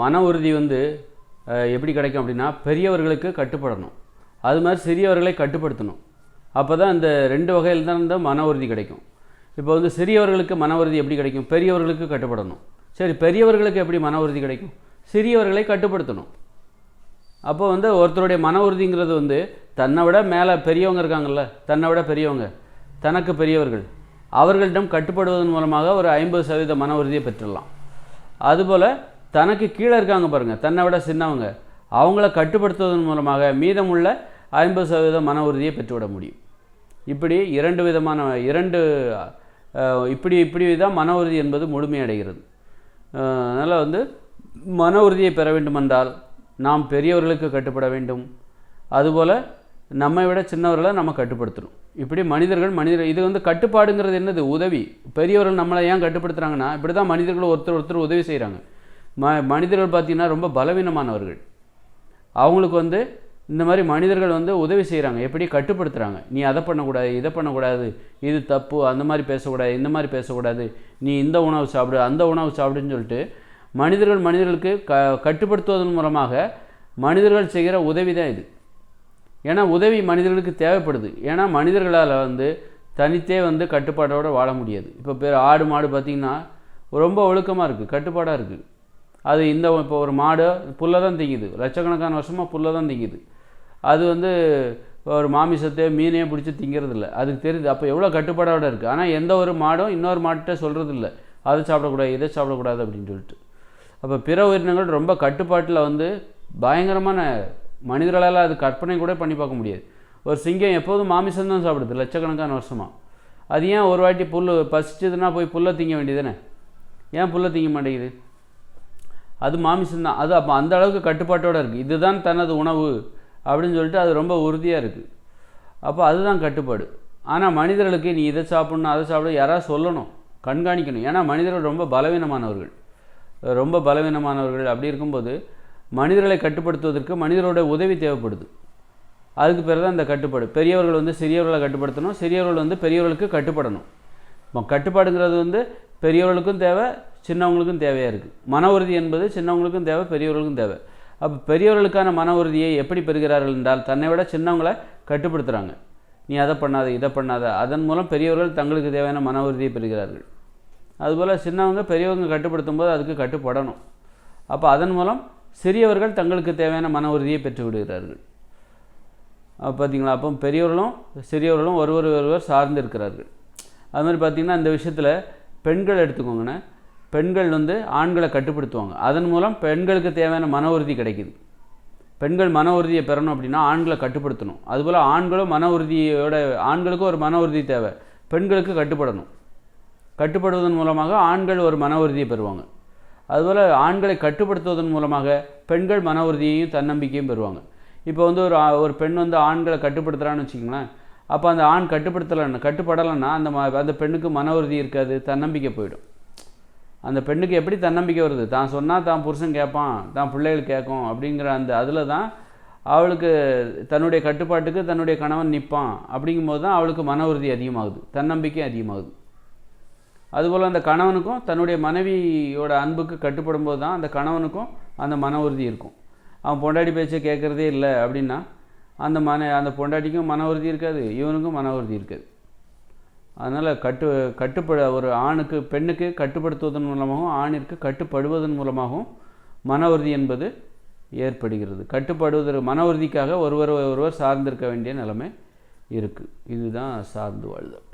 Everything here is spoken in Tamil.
மன உறுதி வந்து எப்படி கிடைக்கும் அப்படின்னா பெரியவர்களுக்கு கட்டுப்படணும். அது மாதிரி சிறியவர்களை கட்டுப்படுத்தணும். அப்போ தான் இந்த ரெண்டு வகையில் தான் இந்த மன உறுதி கிடைக்கும். இப்போ வந்து சிறியவர்களுக்கு மன உறுதி எப்படி கிடைக்கும்? பெரியவர்களுக்கு கட்டுப்படணும். சரி பெரியவர்களுக்கு எப்படி மன உறுதி கிடைக்கும்? சிறியவர்களை கட்டுப்படுத்தணும். அப்போ வந்து ஒருத்தருடைய மன உறுதிங்கிறது வந்து தன்னை விட மேலே பெரியவங்க இருக்காங்கல்ல தன்னை விட பெரியவங்க தனக்கு பெரியவர்கள் அவர்களிடம் கட்டுப்படுவதன் மூலமாக ஒரு ஐம்பது சதவீத மன உறுதியை பெற்றுடலாம். அதுபோல் தனக்கு கீழே இருக்காங்க பாருங்கள் தன்னை விட சின்னவங்க. அவங்கள கட்டுப்படுத்துவதன் மூலமாக மீதமுள்ள ஐம்பது சதவீத மன உறுதியை பெற்றுவிட முடியும். இப்படி இரண்டு விதமான இரண்டு இப்படி இப்படி தான் மன உறுதி என்பது முழுமையடைகிறது. அதனால் வந்து மன உறுதியை பெற வேண்டுமென்றால் நாம் பெரியவர்களுக்கு கட்டுப்பட வேண்டும். அதுபோல் நம்மை விட சின்னவர்களை நம்ம கட்டுப்படுத்தணும். இப்படி மனிதர்கள் மனிதர் இது வந்து கட்டுப்பாடுங்கிறது என்னது? உதவி. பெரியவர்கள் நம்மளை ஏன் கட்டுப்படுத்துகிறாங்கன்னா இப்படி தான் மனிதர்கள் ஒருத்தர் ஒருத்தர் உதவி செய்கிறாங்க ம மனிதர்கள் பார்த்திங்கன்னா ரொம்ப பலவீனமானவர்கள். அவங்களுக்கு வந்து இந்த மாதிரி மனிதர்கள் வந்து உதவி செய்கிறாங்க எப்படி? கட்டுப்படுத்துகிறாங்க நீ அதை பண்ணக்கூடாது இதை பண்ணக்கூடாது இது தப்பு அந்த மாதிரி பேசக்கூடாது இந்த மாதிரி பேசக்கூடாது நீ இந்த உணவு சாப்பிடு அந்த உணவு சாப்பிடுன்னு சொல்லிட்டு மனிதர்கள் மனிதர்களுக்கு க கட்டுப்படுத்துவதன் மூலமாக மனிதர்கள் செய்கிற உதவி தான் இது. ஏன்னா உதவி மனிதர்களுக்கு தேவைப்படுது. ஏன்னா மனிதர்களால் வந்து தனித்தே வந்து கட்டுப்பாடோடு வாழ முடியாது. இப்போ பேர் ஆடு மாடு பார்த்திங்கன்னா ரொம்ப ஒழுக்கமாக இருக்குது கட்டுப்பாடாக இருக்குது அது இந்த இப்போ ஒரு மாடு புல்லை தான் திங்குது. லட்சக்கணக்கான வருஷமாக புல்லை தான் திங்குது. அது வந்து ஒரு மாமிசத்தையோ மீனையோ பிடிச்சி திங்கிறது இல்லை அதுக்கு தெரியுது. அப்போ எவ்வளோ கட்டுப்பாடோட இருக்குது ஆனால் எந்த ஒரு மாடும் இன்னொரு மாட்டை சொல்கிறது இல்லை அதை சாப்பிடக்கூடாது இதை சாப்பிடக்கூடாது அப்படின்னு சொல்லிட்டு. அப்போ பிற உயிரினங்கள் ரொம்ப கட்டுப்பாட்டில் வந்து பயங்கரமான மனிதர்களால் அது கற்பனை கூட பண்ணி பார்க்க முடியாது. ஒரு சிங்கம் எப்போதும் மாமிசம் தான் சாப்பிடுது லட்சக்கணக்கான வருஷமாக அது ஏன் ஒரு வாட்டி புல் பசிச்சதுன்னா போய் புல்லை திங்க வேண்டியதுதானே ஏன் புல்லை திங்க மாட்டேங்குது? அது மாமிசம்தான். அது அப்போ அந்த அளவுக்கு கட்டுப்பாட்டோடு இருக்குது இதுதான் தனது உணவு அப்படின்னு சொல்லிட்டு அது ரொம்ப உறுதியாக இருக்குது அப்போ அதுதான் கட்டுப்பாடு. ஆனால் மனிதர்களுக்கு நீ இதை சாப்பிட்ணும் அதை சாப்பிட யாராவது சொல்லணும் கண்காணிக்கணும். ஏன்னா மனிதர்கள் ரொம்ப பலவீனமானவர்கள். ரொம்ப பலவீனமானவர்கள் அப்படி இருக்கும்போது மனிதர்களை கட்டுப்படுத்துவதற்கு மனிதரோட உதவி தேவைப்படுது. அதுக்கு பிறகு தான் இந்த கட்டுப்பாடு. பெரியவர்கள் வந்து சிறியவர்களை கட்டுப்படுத்தணும் சிறியவர்கள் வந்து பெரியவர்களுக்கு கட்டுப்படணும். இப்போ கட்டுப்பாடுங்கிறது வந்து பெரியவர்களுக்கும் தேவை சின்னவங்களுக்கும் தேவையாக இருக்குது மன உறுதி என்பது சின்னவங்களுக்கும் தேவை பெரியவர்களுக்கும் தேவை. அப்போ பெரியவர்களுக்கான மன உறுதியை எப்படி பெறுகிறார்கள் என்றால் தன்னை விட சின்னவங்களை கட்டுப்படுத்துகிறாங்க நீ அதை பண்ணாத இதை பண்ணாத அதன் மூலம் பெரியவர்கள் தங்களுக்கு தேவையான மன உறுதியை பெறுகிறார்கள். அதுபோல் சின்னவங்க பெரியவங்க கட்டுப்படுத்தும் போது அதுக்கு கட்டுப்படணும். அப்போ அதன் மூலம் சிறியவர்கள் தங்களுக்கு தேவையான மன உறுதியை பெற்று விடுகிறார்கள். அப்போ பார்த்தீங்களா அப்போ பெரியவர்களும் சிறியவர்களும் ஒருவர் ஒருவர் சார்ந்து இருக்கிறார்கள். அது மாதிரி பார்த்திங்கன்னா இந்த விஷயத்தில் பெண்கள் எடுத்துக்கோங்கண்ணே. பெண்கள் வந்து ஆண்களை கட்டுப்படுத்துவாங்க. அதன் மூலம் பெண்களுக்கு தேவையான மன உறுதி கிடைக்குது. பெண்கள் மன உறுதியை பெறணும் அப்படின்னா ஆண்களை கட்டுப்படுத்தணும். அதுபோல் ஆண்களும் மன உறுதியோட ஆண்களுக்கும் ஒரு மன உறுதி தேவை. பெண்களுக்கு கட்டுப்படணும். கட்டுப்படுவதன் மூலமாக ஆண்கள் ஒரு மன உறுதியை பெறுவாங்க. அதுபோல் ஆண்களை கட்டுப்படுத்துவதன் மூலமாக பெண்கள் மன உறுதியையும் தன்னம்பிக்கையும் பெறுவாங்க. இப்போ வந்து ஒரு ஒரு பெண் வந்து ஆண்களை கட்டுப்படுத்துகிறான்னு வச்சுக்கோங்களேன். அப்போ அந்த ஆண் கட்டுப்படுத்தலைன்னா கட்டுப்படலைன்னா அந்த ம அந்த பெண்ணுக்கு மன உறுதி இருக்காது தன்னம்பிக்கை போயிடும். அந்த பெண்ணுக்கு எப்படி தன்னம்பிக்கை வருது? தான் சொன்னால் தான் புருஷன் கேட்பான் தான் பிள்ளைகள் கேட்கும் அப்படிங்கிற அந்த அதில் தான் அவளுக்கு தன்னுடைய கட்டுப்பாட்டுக்கு தன்னுடைய கணவன் நிற்பான் அப்படிங்கும்போது தான் அவளுக்கு மன உறுதி அதிகமாகுது தன்னம்பிக்கை அதிகமாகுது. அதுபோல் அந்த கணவனுக்கும் தன்னுடைய மனைவியோட அன்புக்கு கட்டுப்படும் போது தான் அந்த கணவனுக்கும் அந்த மன உறுதி இருக்கும். அவன் பொண்டாடி பேச்சை கேட்குறதே இல்லை அப்படின்னா அந்த மன அந்த பொண்டாட்டிக்கும் மன உறுதி இருக்காது இவனுக்கும் மன உறுதி இருக்காது. அதனால் கட்டு கட்டுப்பட ஒரு ஆணுக்கு பெண்ணுக்கு கட்டுப்படுத்துவதன் மூலமாகவும் ஆணிற்கு கட்டுப்படுவதன் மூலமாகவும் மன உறுதி என்பது ஏற்படுகிறது. கட்டுப்படுவதற்கு மன உறுதிக்காக ஒருவர் ஒருவர் சார்ந்திருக்க வேண்டிய நிலைமை இருக்குது இதுதான் சார்ந்து வாழ்தல்.